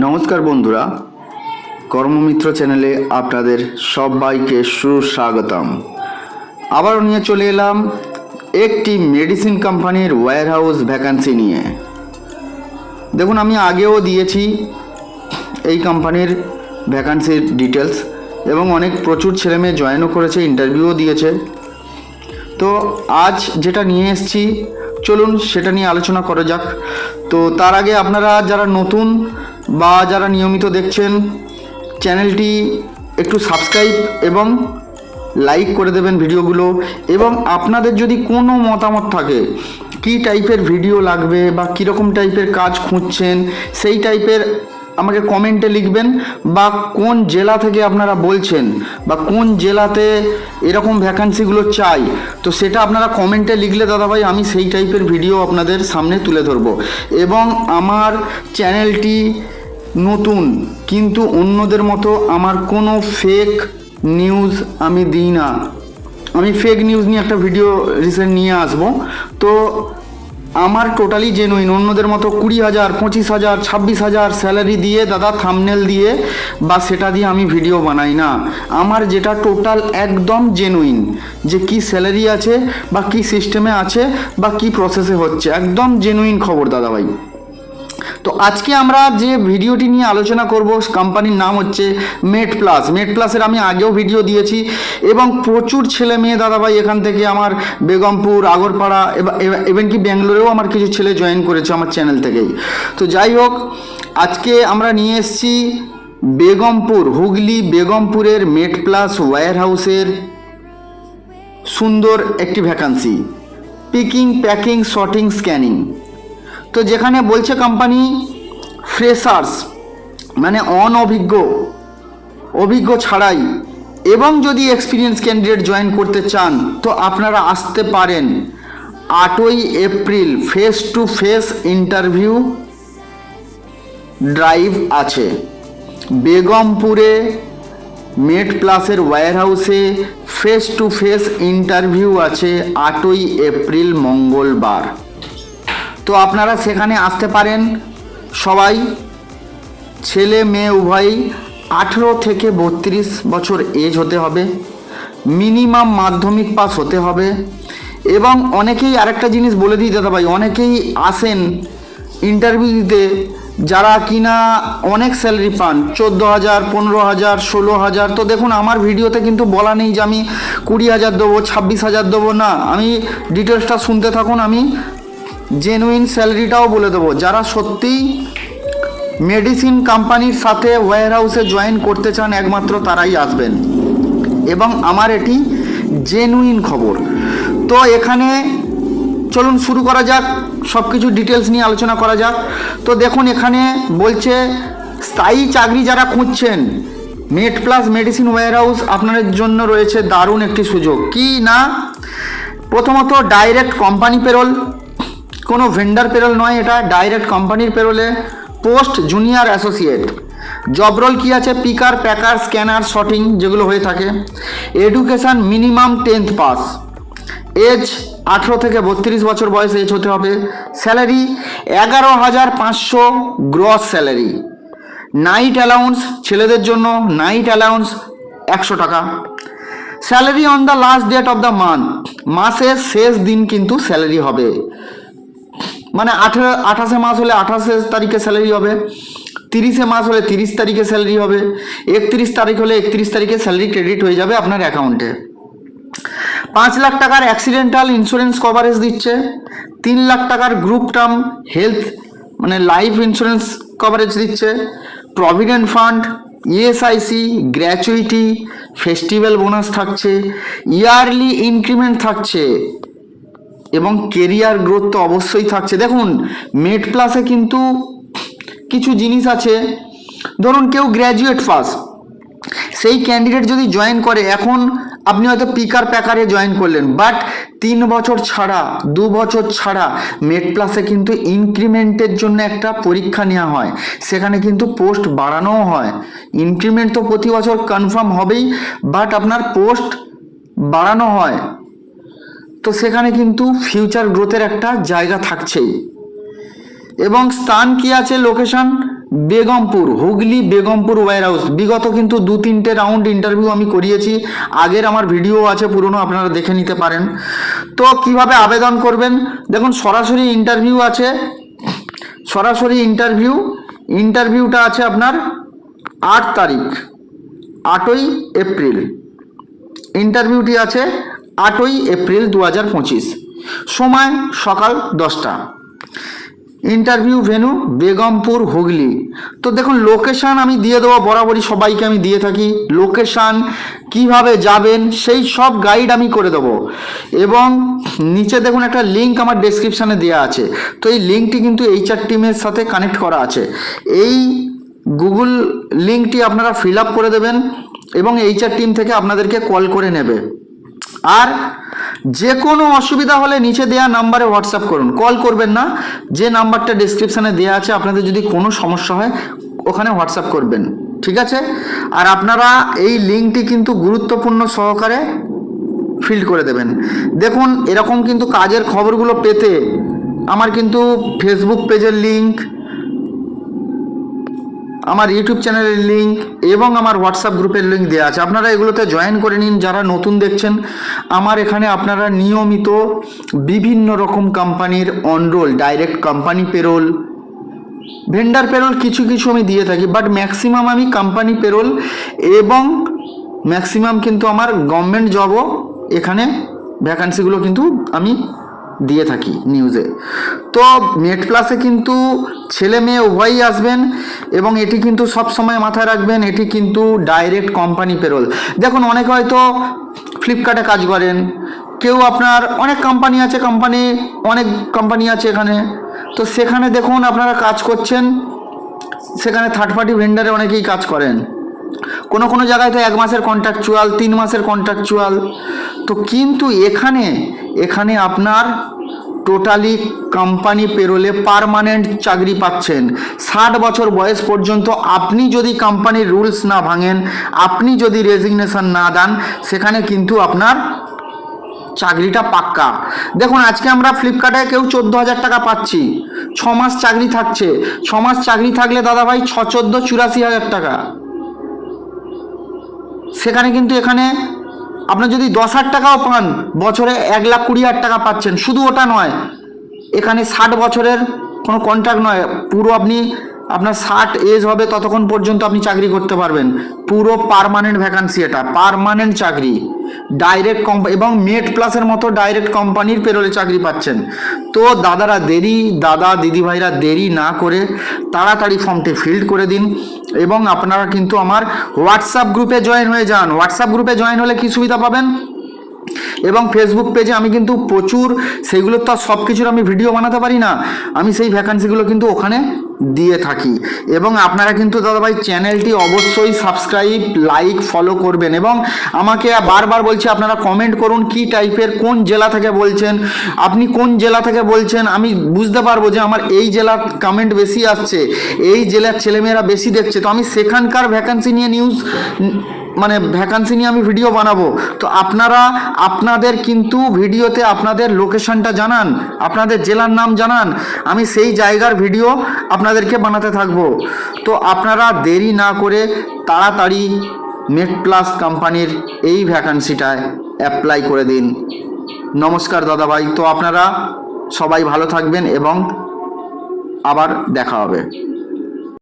নমস্কার বন্ধুরা, কর্মমিত্র চ্যানেলে আপনাদের সবাইকে সুস্বাগতম। আবারও নিয়ে চলে এলাম একটি মেডিসিন কোম্পানির ওয়্যার হাউস ভ্যাকান্সি নিয়ে। দেখুন, আমি আগেও দিয়েছি এই কোম্পানির ভ্যাকান্সির ডিটেলস এবং অনেক প্রচুর ছেলেমেয়ে জয়েনও করেছে ইন্টারভিউও দিয়েছে। তো আজ যেটা নিয়ে এসেছি, চলুন সেটা নিয়ে আলোচনা করা যাক। তো তার আগে আপনারা যারা নতুন বা যারা নিয়মিত দেখছেন, চ্যানেলটি একটু সাবস্ক্রাইব এবং লাইক করে দেবেন ভিডিওগুলো। এবং আপনাদের যদি কোনো মতামত থাকে, কী টাইপের ভিডিও লাগবে বা কীরকম টাইপের কাজ খুঁজছেন, সেই টাইপের আমাকে কমেন্টে লিখবেন বা কোন জেলা থেকে আপনারা বলছেন বা কোন জেলাতে এরকম ভ্যাকান্সিগুলো চাই, তো সেটা আপনারা কমেন্টে লিখলে দাদাভাই আমি সেই টাইপের ভিডিও আপনাদের সামনে তুলে ধরবো। এবং আমার চ্যানেলটি নতুন, কিন্তু অন্যদের মতো আমার কোনো ফেক নিউজ আমি দিই না। আমি ফেক নিউজ নিয়ে একটা ভিডিও রিসেন্ট নিয়ে আসব। তো আমার টোটালি জেনুইন অন্যদের মতো কুড়ি হাজার, পঁচিশ হাজার, ছাব্বিশ হাজার স্যালারি দিয়ে, দাদা থামনেল দিয়ে, বা সেটা দিয়ে আমি ভিডিও বানাই না। আমার যেটা টোটাল একদম জেনুইন যে কি স্যালারি আছে, বা কি সিস্টেমে আছে, বা কি প্রসেসে হচ্ছে, একদম জেনুইন খবর, দাদাভাই। তো আজকে আমরা যে ভিডিওটি নিয়ে আলোচনা করব কোম্পানির নাম হচ্ছে মেট প্লাস মেট প্লাসের আমি আগেও ভিডিও দিয়েছি এবং প্রচুর ছেলে মেয়ে দাদাভাই এখান থেকে আমার বেগমপুর, আগরপাড়া এভেন কি ব্যাঙ্গালোরেও আমার কিছু ছেলে জয়েন করেছে আমার চ্যানেল থেকেই। তো যাই হোক, আজকে আমরা নিয়ে এসেছি বেগমপুর, হুগলি বেগমপুরের মেট প্লাস ওয়্যার হাউসের সুন্দর একটি vacancy picking packing sorting scanning তো যেখানে বলছে কোম্পানি ফ্রেশার্স মানে অনভিজ্ঞ, অভিজ্ঞ ছাড়াই, এবং যদি এক্সপিরিয়েন্স ক্যান্ডিডেট জয়েন করতে চান, তো আপনারা আসতে পারেন আটই April face to face interview drive আছে। বেগমপুরে মেট প্লাসের ওয়্যার হাউসে ফেস টু ফেস ইন্টারভিউ আছে আটই এপ্রিল মঙ্গলবার। তো আপনারা সেখানে আসতে পারেন। সবাই, ছেলে, মেয়ে, উভয়ই আঠেরো থেকে বত্রিশ বছর এজ হতে হবে। মিনিমাম মাধ্যমিক পাস হতে হবে। এবং অনেকেই আরেকটা জিনিস বলে দিই দাদা ভাই অনেকেই আসেন ইন্টারভিউ দিতে, যারা কিনা অনেক স্যালারি পান, চোদ্দ হাজার, পনেরো হাজার, ষোলো হাজার। তো দেখুন, আমার ভিডিওতে কিন্তু বলা নেই যে আমি কুড়ি হাজার দেবো, ছাব্বিশ হাজার দেবো, না। আমি ডিটেলসটা শুনতে থাকুন, আমি জেনুইন স্যালারিটাও বলে দেবো। যারা সত্যিই মেডিসিন কোম্পানির সাথে ওয়্যার হাউসে জয়েন করতে চান, একমাত্র তারাই আসবেন। এবং আমার এটি জেনুইন খবর। তো এখানে চলুন শুরু করা যাক সব কিছু ডিটেলস নিয়ে আলোচনা করা যাক। তো দেখুন, এখানে বলছে, স্থায়ী চাকরি যারা খুঁজছেন made plus medicine warehouse আপনাদের জন্য রয়েছে দারুণ একটি সুযোগ। কি না? প্রথমত ডাইরেক্ট কোম্পানি পেরোল কোনো ভেন্ডার পেরোল নয়, এটা ডাইরেক্ট কোম্পানির পেরোলে post junior associate job role কী আছে? পিকার প্যাকার স্ক্যানার শটিং যেগুলো হয়ে থাকে। Education minimum tenth pass age আঠেরো থেকে বত্রিশ বছর বয়স এজ হতে হবে। স্যালারি এগারো হাজার পাঁচশো গ্রস স্যালারি নাইট অ্যালাউন্স ছেলেদের জন্য নাইট অ্যালাউন্স একশো টাকা। Salary on the last date of the month মাসের শেষ দিন কিন্তু স্যালারি হবে। মানে আঠেরো, আঠাশে মাস হলে আঠাশে তারিখে স্যালারি হবে, তিরিশে মাস হলে তিরিশ তারিখে স্যালারি হবে, একত্রিশ তারিখ হলে একত্রিশ তারিখে স্যালারি ক্রেডিট হয়ে যাবে আপনার অ্যাকাউন্টে পাঁচ লাখ টাকার অ্যাক্সিডেন্টাল ইন্স্যুরেন্স কভারেজ দিচ্ছে, তিন লাখ টাকার গ্রুপ টার্ম হেলথ মানে লাইফ ইন্স্যুরেন্স কভারেজ দিচ্ছে provident fund ESIC gratuity festival bonus থাকছে ইয়ারলি ইনক্রিমেন্ট থাকছে। এবং কেরিয়ার গ্রোথ তো অবশ্যই থাকছে। দেখুন মেড প্লাসে কিন্তু কিছু জিনিস আছে। ধরুন, কেউ গ্র্যাজুয়েট পাস সেই ক্যান্ডিডেট যদি জয়েন করে, এখন আপনি হয়তো পিকার প্যাকারে জয়েন করলেন বাট তিন বছর ছাড়া, দু বছর ছাড়া মেড প্লাসে কিন্তু ইনক্রিমেন্টের জন্য একটা পরীক্ষা নেওয়া হয়। সেখানে কিন্তু পোস্ট বাড়ানোও হয়। ইনক্রিমেন্ট তো প্রতি বছর কনফার্ম হবেই বাট আপনার পোস্ট বাড়ানো হয়। তো সেখানে কিন্তু ফিউচার গ্রোথের একটা জায়গা থাকছেই। এবং স্থান কি আছে location Begampur, Hooghly Begampur warehouse বিগত কিন্তু দু তিনটে রাউন্ড ইন্টারভিউ আমি করিয়েছি। আগের আমার ভিডিও আছে, পুরনো আপনারা দেখে নিতে পারেন। তো কীভাবে আবেদন করবেন? দেখুন, সরাসরি ইন্টারভিউ আছে। সরাসরি ইন্টারভিউ ইন্টারভিউটা আছে আপনার আট তারিখ, আটই এপ্রিল। ইন্টারভিউটি আছে আটই এপ্রিল দু হাজার পঁচিশ। সময় সকাল দশটা। Interview venue Begampur Hooghly. তো দেখুন, লোকেশান আমি দিয়ে দেবো, বরাবরই সবাইকে আমি দিয়ে থাকি। লোকেশান, কীভাবে যাবেন, সেই সব গাইড আমি করে দেবো। এবং নিচে দেখুন, একটা লিঙ্ক আমার ডেসক্রিপশানে দেওয়া আছে। তো এই লিঙ্কটি কিন্তু এইচআর টিমের সাথে কানেক্ট করা আছে। এই গুগল লিঙ্কটি আপনারা ফিল আপ করে দেবেন এবং এইচআর টিম থেকে আপনাদেরকে কল করে নেবে। আর যে কোনো অসুবিধা হলে নিচে দেওয়া নাম্বারে হোয়াটসঅ্যাপ করুন। কল করবেন না। যে নাম্বারটা ডিসক্রিপশানে দেওয়া আছে, আপনাদের যদি কোনো সমস্যা হয়, ওখানে হোয়াটসঅ্যাপ করবেন। ঠিক আছে? আর আপনারা এই লিঙ্কটি কিন্তু গুরুত্বপূর্ণ সহকারে ফিল করে দেবেন। দেখুন, এরকম কিন্তু কাজের খবরগুলো পেতে আমার কিন্তু ফেসবুক পেজের লিঙ্ক আমার ইউটিউব চ্যানেলের লিঙ্ক এবং আমার হোয়াটসঅ্যাপ গ্রুপের লিঙ্ক দেওয়া আছে। আপনারা এগুলোতে জয়েন করে নিন, যারা নতুন দেখছেন। আমার এখানে আপনারা নিয়মিত বিভিন্ন রকম কোম্পানির on roll direct company payroll vendor payroll কিছু কিছু আমি দিয়ে থাকি বাট ম্যাক্সিমাম আমি কোম্পানি পেরোল এবং ম্যাক্সিমাম কিন্তু আমার গভর্নমেন্ট জবও এখানে ভ্যাকান্সিগুলো কিন্তু আমি দিয়ে থাকি নিউজে তো নেট প্লাসে কিন্তু ছেলে মেয়ে উভয়ই আসবেন এবং এটি কিন্তু সব সময় মাথায় রাখবেন, এটি কিন্তু ডাইরেক্ট কোম্পানি পেরোল দেখুন, অনেকে হয়তো ফ্লিপকার্টে কাজ করেন, কেউ আপনার অনেক কোম্পানি আছে কোম্পানি অনেক কোম্পানি আছে এখানে। তো সেখানে দেখুন, আপনারা কাজ করছেন, সেখানে থার্ড পার্টি ভেন্ডারে অনেকেই কাজ করেন। কোনো কোনো জায়গায় তো এক মাসের কন্ট্রাকচুয়াল তিন মাসের কন্ট্রাকচুয়াল তো কিন্তু এখানে এখানে আপনার টোটালি কোম্পানি পেরোলে পারমানেন্ট চাকরি পাচ্ছেন। ষাট বছর বয়স পর্যন্ত আপনি যদি কোম্পানির রুলস না ভাঙেন, আপনি যদি রেজিগনেশন না দেন, সেখানে কিন্তু আপনার চাকরিটা পাক্কা। দেখুন, আজকে আমরা ফ্লিপকার্টে কেউ চোদ্দ হাজার টাকা পাচ্ছি। ছ মাস চাকরি থাকছে। ছ মাস চাকরি থাকলে দাদা ভাই ছ, চোদ্দ, চুরাশি হাজার টাকা। সেখানে কিন্তু এখানে আপনার যদি দশ হাজার টাকাও পান, বছরে এক লাখ কুড়ি হাজার টাকা পাচ্ছেন। শুধু ওটা নয়, এখানে ষাট বছরের কোনো কন্ট্রাক্ট নয়। পুরো আপনি আপনার ষাট এজ হবে ততক্ষণ পর্যন্ত আপনি চাকরি করতে পারবেন। পুরো পারমানেন্ট ভ্যাকান্সি এটা পারমানেন্ট চাকরি। ডাইরেক্ট কম্প এবং মেট প্লাসের মতো ডাইরেক্ট কোম্পানির পেরোলে চাকরি পাচ্ছেন। তো দাদারা দেরি, দাদা, দিদিভাইরা দেরি না করে তাড়াতাড়ি ফর্মটি ফিল্ড করে দিন এবং আপনারা কিন্তু আমার হোয়াটসঅ্যাপ গ্রুপে জয়েন হয়ে যান। হোয়াটসঅ্যাপ গ্রুপে জয়েন হলে কী সুবিধা পাবেন? এবং ফেসবুক পেজে আমি কিন্তু প্রচুর সেইগুলোর তো সব কিছুর আমি ভিডিও বানাতে পারি না। আমি সেই ভ্যাকান্সিগুলো কিন্তু ওখানে দিয়ে থাকি। এবং আপনারা কিন্তু দাদাভাই চ্যানেলটি অবশ্যই সাবস্ক্রাইব লাইক ফলো করবেন এবং আমাকে বারবার বলছি, আপনারা কমেন্ট করুন কি টাইপের কোন জেলা থেকে বলছেন, আপনি কোন জেলা থেকে বলছেন, আমি বুঝতে পারব যে আমার এই জেলার কমেন্ট বেশি আসছে, এই জেলার ছেলেমেয়েরা বেশি দেখছে। তো আমি সেখানকার ভ্যাকান্সি নিয়ে নিউজ মানে ভ্যাকান্সি নিয়ে আমি ভিডিও বানাবো। তো আপনারা, আপনাদের কিন্তু ভিডিওতে আপনাদের লোকেশনটা জানান, আপনাদের জেলার নাম জানান, আমি সেই জায়গার ভিডিও আপনাদেরকে বানাতে থাকব। তো আপনারা দেরি না করে তাড়াতাড়ি নেট প্লাস কোম্পানির এই ভ্যাকান্সিটায় অ্যাপ্লাই করে দিন। নমস্কার দাদাভাই। তো আপনারা সবাই ভালো থাকবেন এবং আবার দেখা হবে।